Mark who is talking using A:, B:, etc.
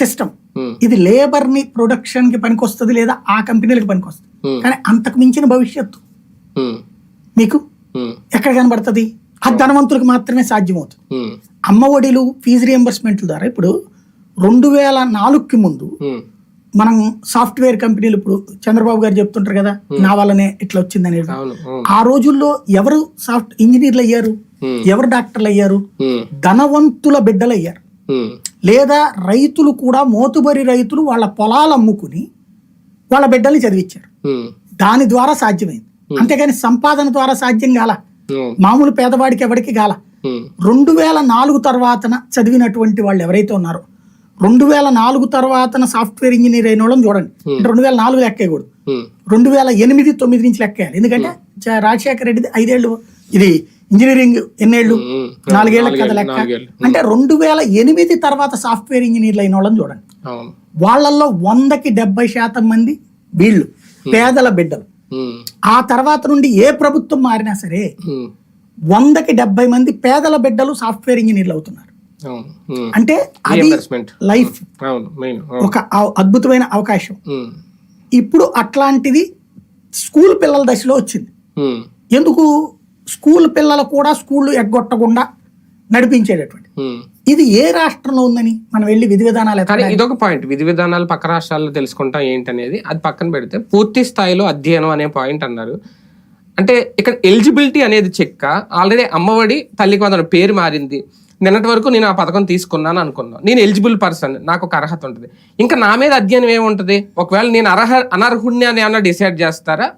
A: System. ఇది లేబర్ని ప్రొడక్షన్కి పనికొస్తుంది లేదా ఆ కంపెనీలకు పనికొస్తుంది. కానీ అంతకు మించిన భవిష్యత్తు. మీకు? ఎక్కడ కనబడుతుంది? అది ధనవంతులకు మాత్రమే సాధ్యమవుతుంది. అమ్మ ఒడిలు ఫీజు రియంబర్స్మెంట్ల ద్వారా ఇప్పుడు రెండు వేల నాలుగుకి ముందు మనం సాఫ్ట్వేర్ కంపెనీలు ఇప్పుడు చంద్రబాబు గారు చెప్తుంటారు కదా నా వల్లనే ఇట్లా వచ్చింది అనేది ఆ రోజుల్లో ఎవరు సాఫ్ట్ ఇంజనీర్లు అయ్యారు? ఎవరు డాక్టర్లు అయ్యారు? ధనవంతుల బిడ్డలు అయ్యారు. లేదా రైతులు కూడా మోతుబరి రైతులు వాళ్ళ పొలాలు అమ్ముకుని వాళ్ళ బిడ్డల్ని చదివించారు దాని ద్వారా సాధ్యమైంది. అంతేగాని సంపాదన ద్వారా సాధ్యం కాల. మామూలు పేదవాడికి ఎవరికి గాల
B: ఉమ్,
A: రెండు వేల నాలుగు తర్వాతన చదివినటువంటి వాళ్ళు ఎవరైతే ఉన్నారో రెండు వేల నాలుగు తర్వాతన సాఫ్ట్వేర్ ఇంజనీర్ అయిన వాళ్ళని చూడండి. అంటే రెండు వేల నాలుగు లెక్కేయకూడదు రెండు వేల ఎనిమిది తొమ్మిది నుంచి లెక్కేయాలి ఎందుకంటే రాజశేఖర రెడ్డిది ఐదేళ్ళు ఇది ఇంజనీరింగ్ ఎన్నేళ్ళు? నాలుగేళ్ళ
B: నాలుగేళ్ళు,
A: లెక్క. అంటే రెండు వేల ఎనిమిది తర్వాత సాఫ్ట్వేర్ ఇంజనీర్లు అయిన వాళ్ళని చూడండి. వాళ్ళల్లో వందకి డెబ్బై శాతం మంది వీళ్ళు పేదల బిడ్డలు. ఆ తర్వాత నుండి ఏ ప్రభుత్వం మారినా సరే వందకి డెబ్బై మంది పేదల బిడ్డలు సాఫ్ట్వేర్ ఇంజనీర్లు అవుతున్నారు. అంటే అది లైఫ్. ఒక అద్భుతమైన అవకాశం. ఇప్పుడు అట్లాంటిది స్కూల్ పిల్లల దశలో వచ్చింది. ఎందుకు? స్కూల్ పిల్లలు కూడా స్కూళ్ళు ఎగ్గొట్టకుండా నడిపించేటటువంటి. ఇది ఏ రాష్ట్రంలో ఉందని మనం వెళ్ళి విధి విధానాలు
B: కానీ ఇదొక పాయింట్. విధి విధానాలు పక్క రాష్ట్రాల్లో తెలుసుకుంటాం ఏంటనేది అది పక్కన పెడితే పూర్తి స్థాయిలో అధ్యయనం అనే పాయింట్ అన్నారు. అంటే ఇక్కడ ఎలిజిబిలిటీ అనేది చెక్క. ఆల్రెడీ అమ్మఒడి తల్లికి వందన పేరు మారింది. నిన్నటి వరకు నేను ఆ పథకం తీసుకున్నాను అనుకున్నాను. నేను ఎలిజిబుల్ పర్సన్ నాకు ఒక అర్హత ఉంటుంది. ఇంకా నా మీద అధ్యయనం ఏముంటది? ఒకవేళ నేను అర్హ అనర్హుణ్ణి అని ఏమన్నా డిసైడ్ చేస్తారా?